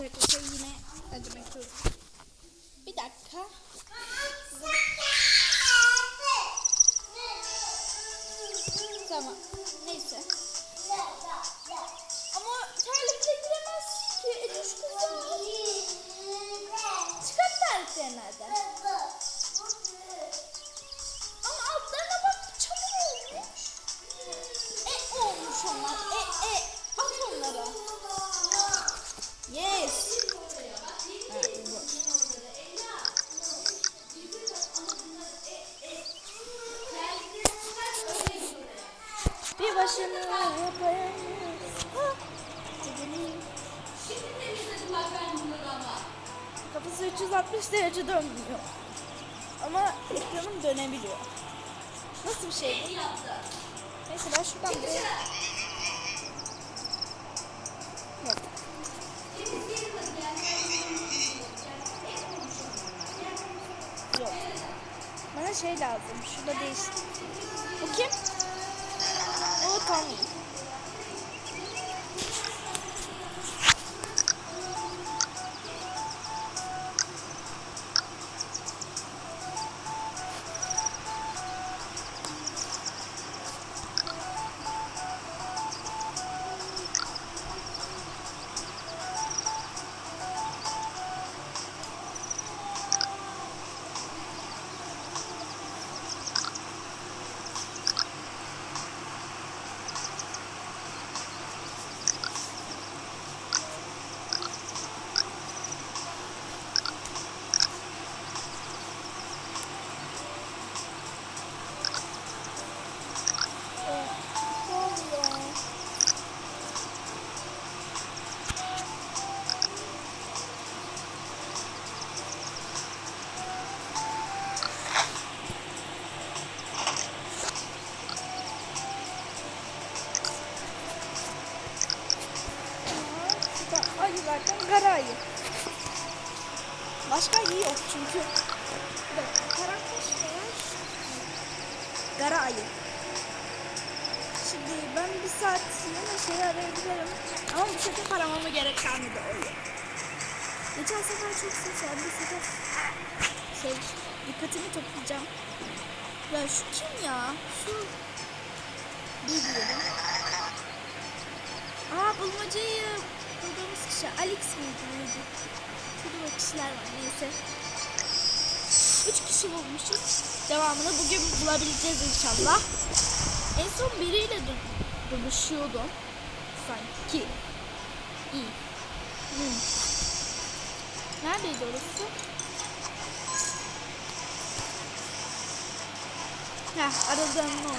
Arkadaşlar yine zorunda. Bir dakika. Tamam. Neyse. Ama terlikle giremez ki. Ecoş kızım. Çıkart terlikleri nereden? Ama altlarına bak çamur olmuş. E olmuş onlar. E e. At onlara. Başını yapayız. Ha. Gidelim. Kafası 360 derece dönmüyor. Ama ekranım dönebiliyor. Nasıl bir şey bu? Neyse ben şuradan bir... Yok. Yok. Bana şey lazım. Şurada değiş. Bu kim? Kara ayı. Şimdi ben bir saat yine şey arayabilirim. Ama bu sefer aramama gerek kalmadı öyle. Geçen sefer çok vardı. Bu sefer şey dikkatimi toplayacağım. Ya şu kim ya? Şu bilmiyorum. Aa bulmacayı bulduğumuz kişi Alex miydi neydi? Şurada kişiler var neyse. Üç kişi bulmuşuz. Devamını bugün bulabileceğiz inşallah. En son biriyle dövüşüyordum. Sanki. İyi. Hmm. Neredeydi orası? Heh, aradığım o.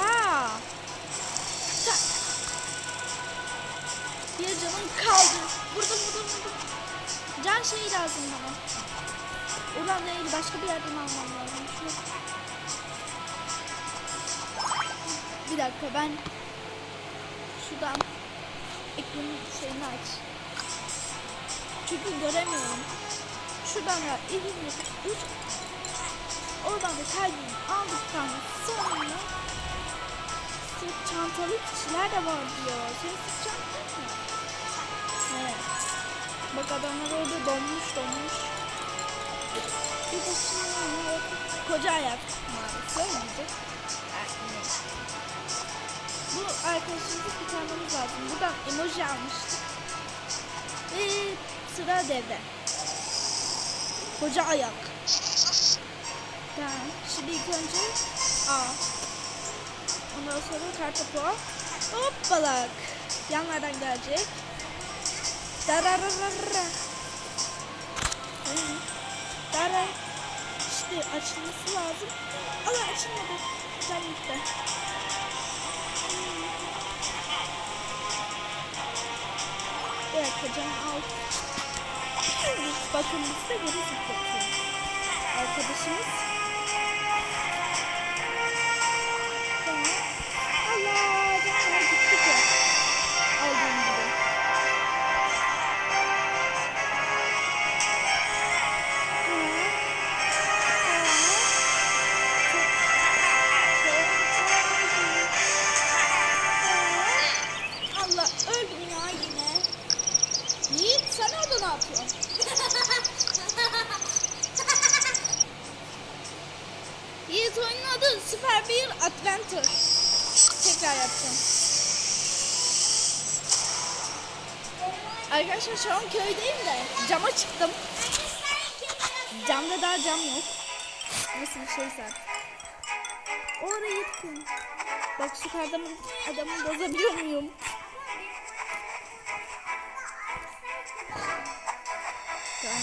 Aa. Bir canım kaldı. Burada burada burada. Can şeyi lazım bana. Oradan değil başka bir yerden almam lazım. Bir dakika ben şuradan ekranın şeyini aç. Çünkü göremiyorum. Şuradan da elini uç. Oradan da kaydını aldıktan sonra sırt çantalı kişiler de var diyor. Senin sırt çantan mı? Evet. Bak adamlar orada donmuş donmuş. Bir şimdi koca ayak maalesef. Evet. Bu arkadaşımızı kurtarmamız lazım. Buradan emoji almıştık. Ve sıra devde. Koca ayak. Tamam. Şimdi ilk önce A. Ondan sonra kartopu. Hoppalak. Yanlardan gelecek. Darararara. Dara. İşte açılması lazım. Allah açılmadı. Güzel gitti. Bir dakika canım al. Bakın biz de geri zıplatıyor. Arkadaşımız. Şu an köydeyim de cama çıktım. Camda daha cam yok. Nasıl bir şeyse. Oraya gittim. Bak şu adamı, adamı bozabiliyor muyum? Tamam.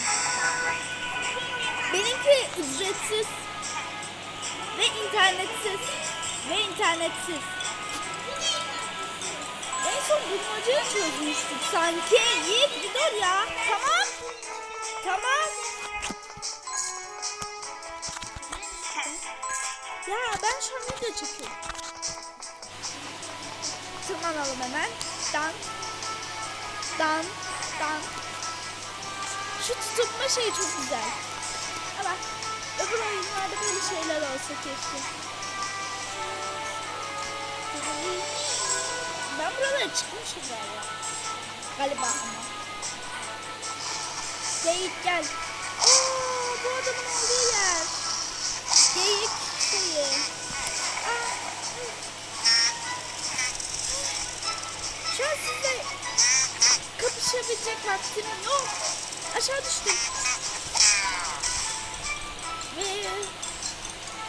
Benimki ücretsiz ve internetsiz ve internetsiz. En son bulmacayı çözmüştük sanki. Yiğit bir dur ya. Tamam. Tamam. Ya ben şu an video çekiyorum. Tırmanalım hemen. Dan. Dan. Dan. Şu tutma şey çok güzel. Ama öbür oyunlarda böyle şeyler olsa keşke. Buralara çıkmışım galiba. Galiba ama. Geyik gel. Oo, bu adamın olduğu yer. Geyik şeyi. Aa, Şu an sizle kapışabilecek vaktim yok. Aşağı düştüm. Ve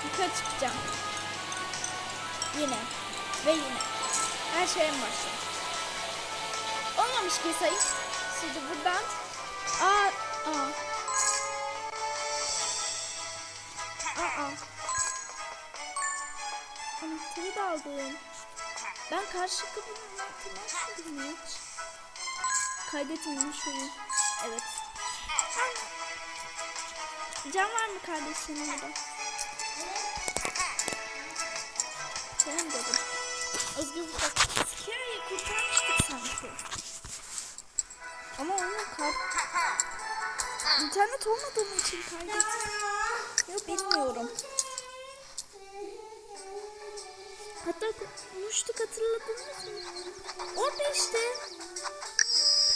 yukarı çıkacağım. Yine. Ve yine. Her şey en. Olmamış bir sayı. Şimdi buradan. Aa, aa. Aa. Anahtarı da aldım. Ben karşı kapının anahtarını açmadım mı hiç? Kaydetmemiş oyun. Evet. Can var mı kardeşinin orada? Sen dedim. Özgür bak. İnternet olmadığım için kaydet. Yok bilmiyorum. Hatta konuştuk hatırladınız mı? Orada işte.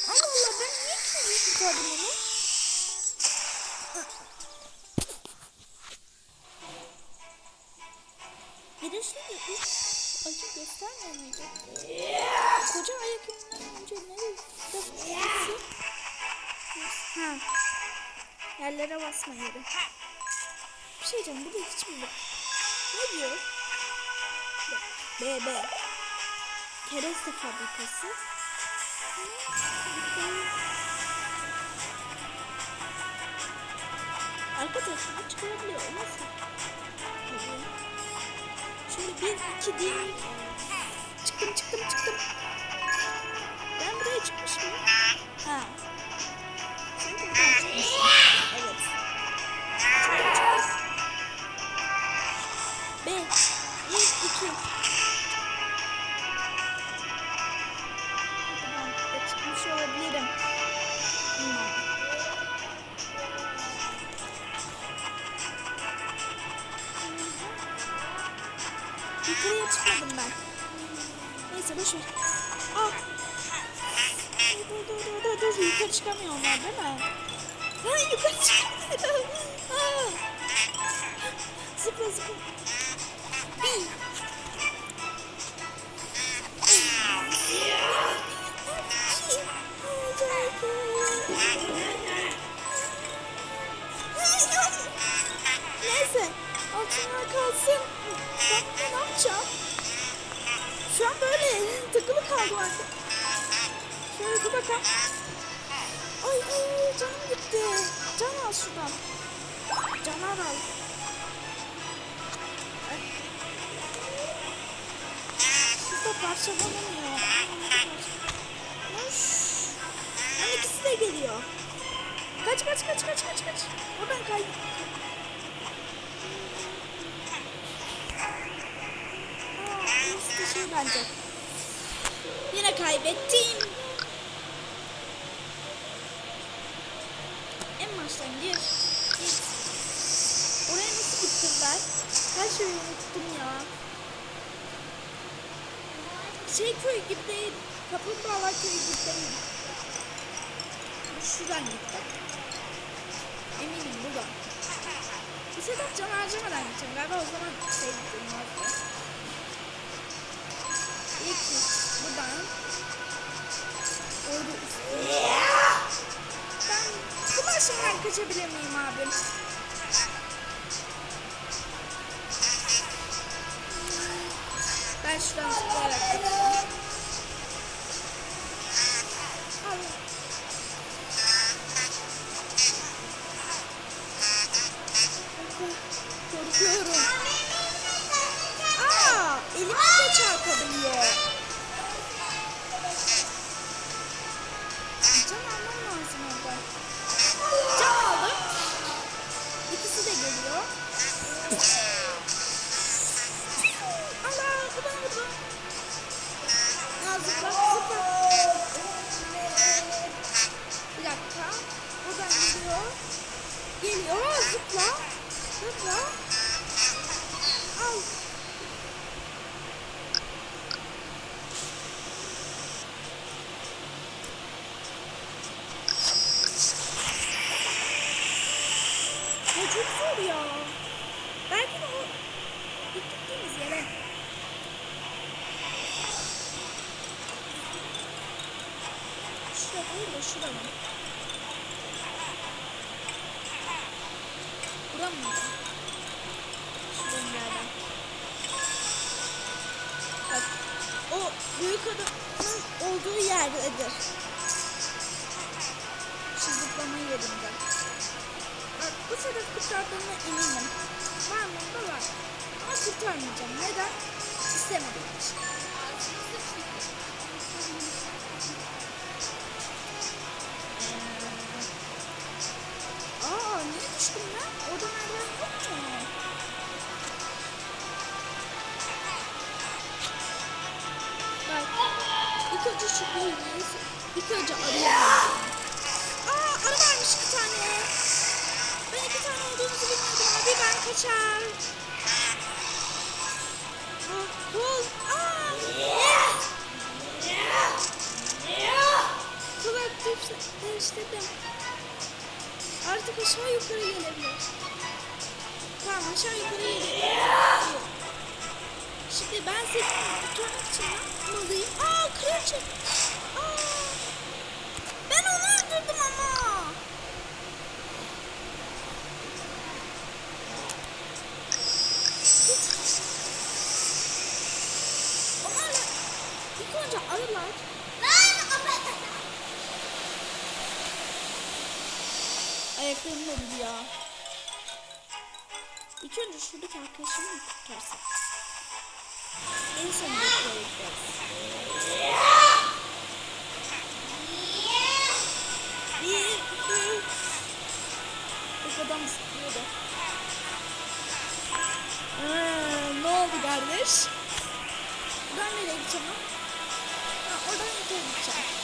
Allah Allah ben niye ikinci kurtardım onu? Girişte de hiç acı göstermiyor Yerlere basma yeri. Bir şey diyeceğim burada hiç mi yok? Ne diyor? B B. Kereste fabrikası. Arkadaşlar çıkarabiliyor. O nasıl? Tabii. Şöyle bir iki değil. Çıktım çıktım çıktım. Ben buraya çıkmış mıyım? Ha. Artık. Şöyle bir bakalım. Ay ay canım gitti. Can al şuradan. Canar al. Şurada parçalanamıyor. Hoş. Lan ikisi de geliyor. Kaç kaç kaç kaç kaç kaç. Oradan kay. Aa, da şey bence. Kaybettim. En baştan gir. Git. Oraya nasıl gittim ben? Her şeyi unuttum ya. Şey köy gibi değil. Kaplumbağalar köyü gibi değil. şuradan gittim. Eminim buradan. Bir sefer can harcamadan gideceğim. Galiba o zaman şey olmazdı. Orada üstüne. Ben bu maşından kaçabilir miyim abim? Ben şuradan zıplayarak kaçacağım. Şurada değil de şurada mı? Bura mı? Şuradan yerden. Bak o büyük adamın olduğu yerdedir. Şu zıplama yerinde. Bak bu sefer kurtardığıma eminim. Var mı? Var. Ama kurtarmayacağım. Neden? İstemediğim önce arayalım. Aa arı varmış iki tane. Ben iki tane olduğumuzu bilmiyordum. Hadi ben kaçar. Bul. Aa. Kulak değiştirdim. Artık aşağı yukarı gelebilir. Tamam aşağı yukarı gelebilir. Şimdi ben seni tutmak için ne yapmalıyım? Aa kraliçe. Aa. Ben onu öldürdüm ama. Hiç. Onlarla ilk önce arılar. Oldu ya. İlk önce şuradaki arkadaşımı mı kurtarsak? En son iki. Bu adam sıkıyordu. Aa, ne oldu kardeş? Ben nereye gideceğim? Ha, oradan yukarı gideceğim.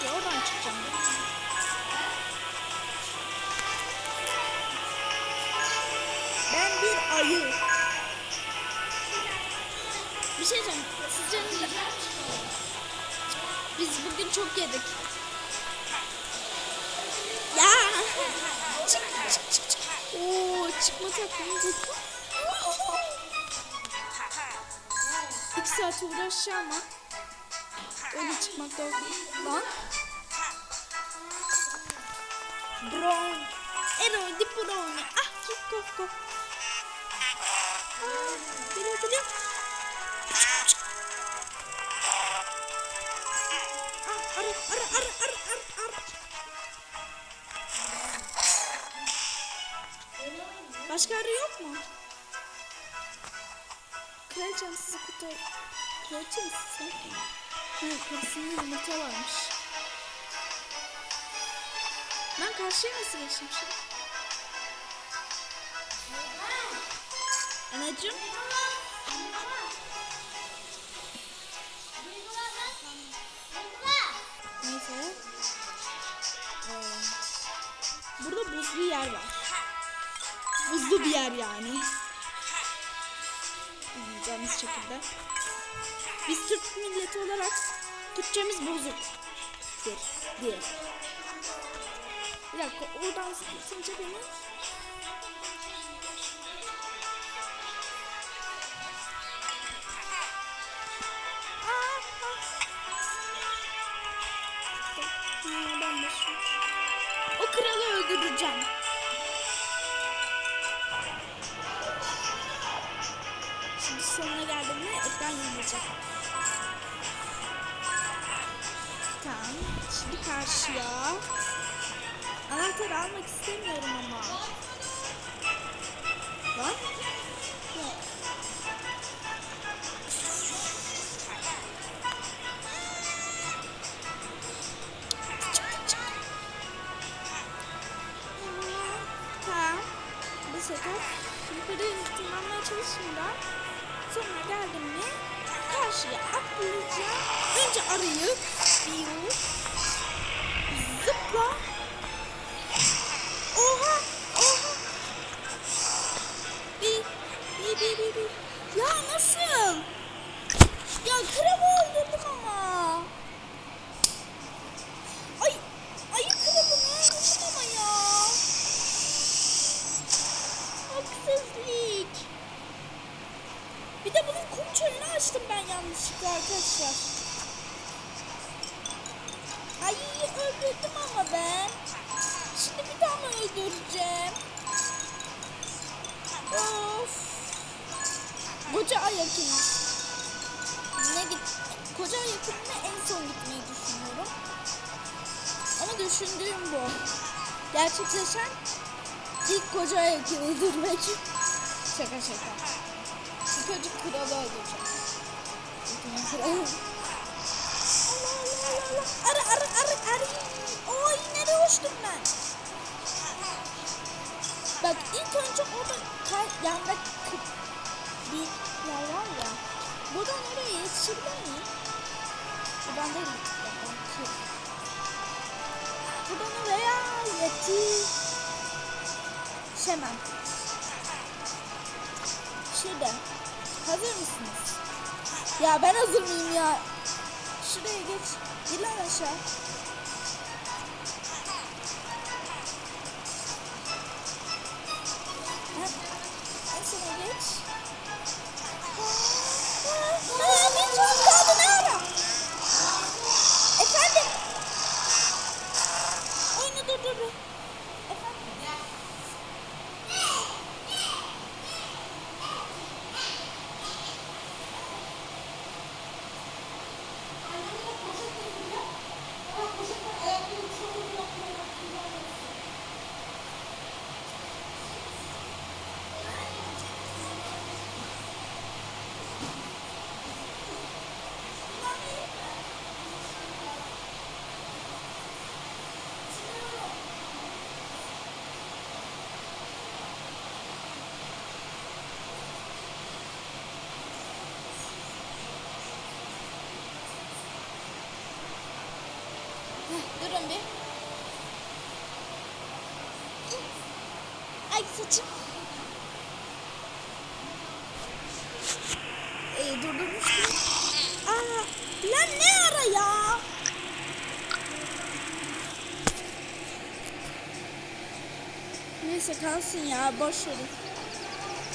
Çıkıyor? Oradan çıkacağım. Ben bir ayı. Bir şey diyeceğim. Sizce? Biz bugün çok yedik. Ya. Çık çık çık çık. Oo çıkma takımı İki saat uğraşacağım ama öyle çıkmak da lan. Brown. Ero di Brownie. Ah arı arı. Başka arı yok mu? Kraliçem sizi kurtar... Kraliçe misin sen? Ha, karısının yumurta varmış. Ben karşıya nasıl geçmişim? Anacığım. Neyse. Ee, burada buzlu yer var. Buzlu bir yer yani. Anlayacağımız şekilde. Biz Türk milleti olarak Türkçemiz bozuk. Bir, bir dakika oradan sıkıntınca beni O kralı öldüreceğim. Şimdi sonuna geldim mi ekran yanacak. Tamam. Şimdi karşıya. Anahtarı almak istemiyorum ama. Tamam. Bu sefer yukarı tırmanmaya çalışmadan sonra geldim mi karşıya atlayacağım. Önce arayı bir öldürdüm ama ben. Şimdi bir daha mı öldüreceğim? Of. Koca ayakını. Ne git? Koca ayakına en son gitmeyi düşünüyorum. Ama düşündüğüm bu. Gerçekleşen ilk koca ayak öldürmek. Şaka şaka. İlk önce kralı öldüreceğim. İlk kralı. Arı. Oy nereye uçtum ben? Bak ilk önce orada kar, yanda bir yer var ya. Buradan oraya yetişebilir miyim? Buradan değil. Buradan, Buradan oraya yetişemem. Şurada. Hazır mısınız? Ya ben hazır mıyım ya? Şuraya geç. Gir lan aşağı. Bir. Ay saçım. Ee, durdurmuştum. Aa, lan ne ara ya? Neyse kalsın ya boş verin.